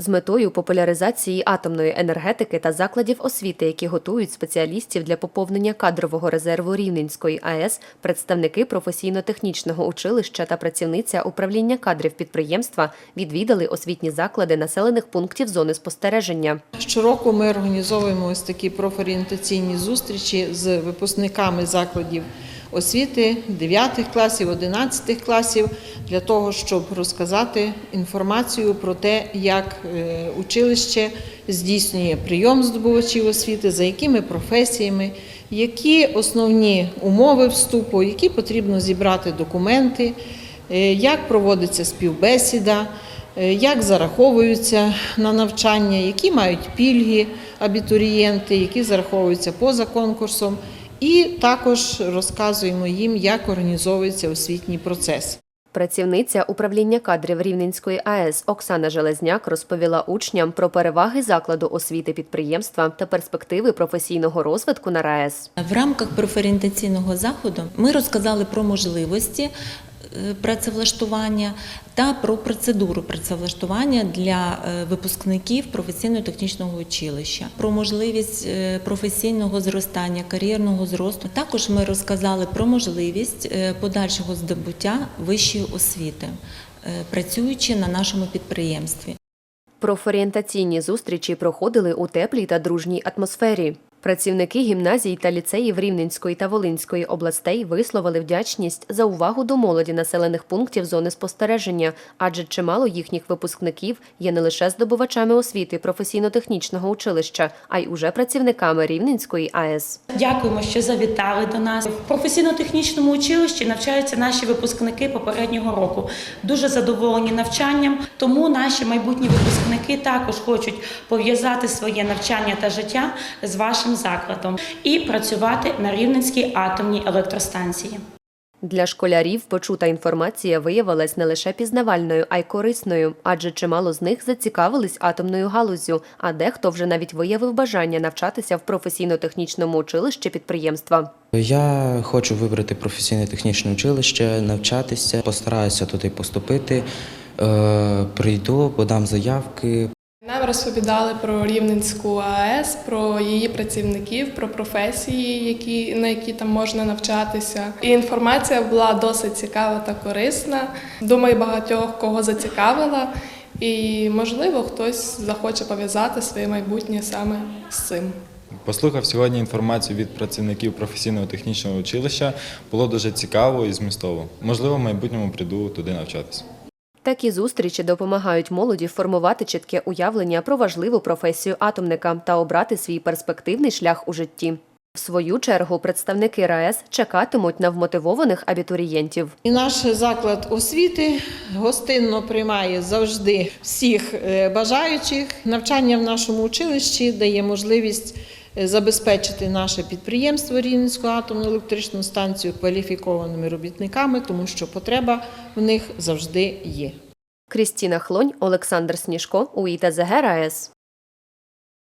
З метою популяризації атомної енергетики та закладів освіти, які готують спеціалістів для поповнення кадрового резерву Рівненської АЕС, представники професійно-технічного училища та працівниця управління кадрів підприємства відвідали освітні заклади населених пунктів зони спостереження. Щороку ми організовуємо ось такі профорієнтаційні зустрічі з випускниками закладів освіти 9 класів, 11 класів для того, щоб розказати інформацію про те, як е, училище здійснює прийом здобувачів освіти, за якими професіями, які основні умови вступу, які потрібно зібрати документи, е, як проводиться співбесіда. Е, Як зараховуються на навчання, які мають пільги абітурієнти, які зараховуються поза конкурсом, і також розказуємо їм, як організовується освітній процес. Працівниця управління кадрів Рівненської АЕС Оксана Железняк розповіла учням про переваги закладу освіти підприємства та перспективи професійного розвитку на РаЕС. В рамках профорієнтаційного заходу ми розказали про можливості працевлаштування та про процедуру працевлаштування для е, випускників професійно-технічного училища, про можливість е, професійного зростання, кар'єрного зросту. Також ми розказали про можливість е, подальшого здобуття вищої освіти, е, працюючи на нашому підприємстві. Профорієнтаційні зустрічі проходили у теплій та дружній атмосфері. Працівники гімназій та ліцеїв Рівненської та Волинської областей висловили вдячність за увагу до молоді населених пунктів зони спостереження, адже чимало їхніх випускників є не лише здобувачами освіти професійно-технічного училища, а й уже працівниками Рівненської АЕС. Дякуємо, що завітали до нас. В професійно-технічному училищі навчаються наші випускники попереднього року. Дуже задоволені навчанням, тому наші майбутні випускники також хочуть пов'язати своє навчання та життя з вашим закладом і працювати на Рівненській атомній електростанції. Для школярів почута інформація виявилась не лише пізнавальною, а й корисною, адже чимало з них зацікавились атомною галуззю, а дехто вже навіть виявив бажання навчатися в професійно-технічному училищі підприємства. Я хочу вибрати професійне технічне училище, навчатися, постараюся туди поступити. Е, Прийду, подам заявки, розповідали про Рівненську АЕС, про її працівників, про професії, які, на які там можна навчатися. І інформація була досить цікава та корисна. Думаю, багатьох кого зацікавила, і можливо хтось захоче пов'язати своє майбутнє саме з цим. Послухав сьогодні інформацію від працівників професійного технічного училища. Було дуже цікаво і змістово. Можливо, в майбутньому прийду туди навчатися. Такі зустрічі допомагають молоді формувати чітке уявлення про важливу професію атомника та обрати свій перспективний шлях у житті. В свою чергу представники РаЕС чекатимуть на вмотивованих абітурієнтів. Наш заклад освіти гостинно приймає завжди всіх е, бажаючих. Навчання в нашому училищі дає можливість забезпечити наше підприємство Рівненську атомну електричну станцію кваліфікованими робітниками, тому що потреба в них завжди є. Крістіна Хлонь, Олександр Сніжко, УІТЗГ РаЕС.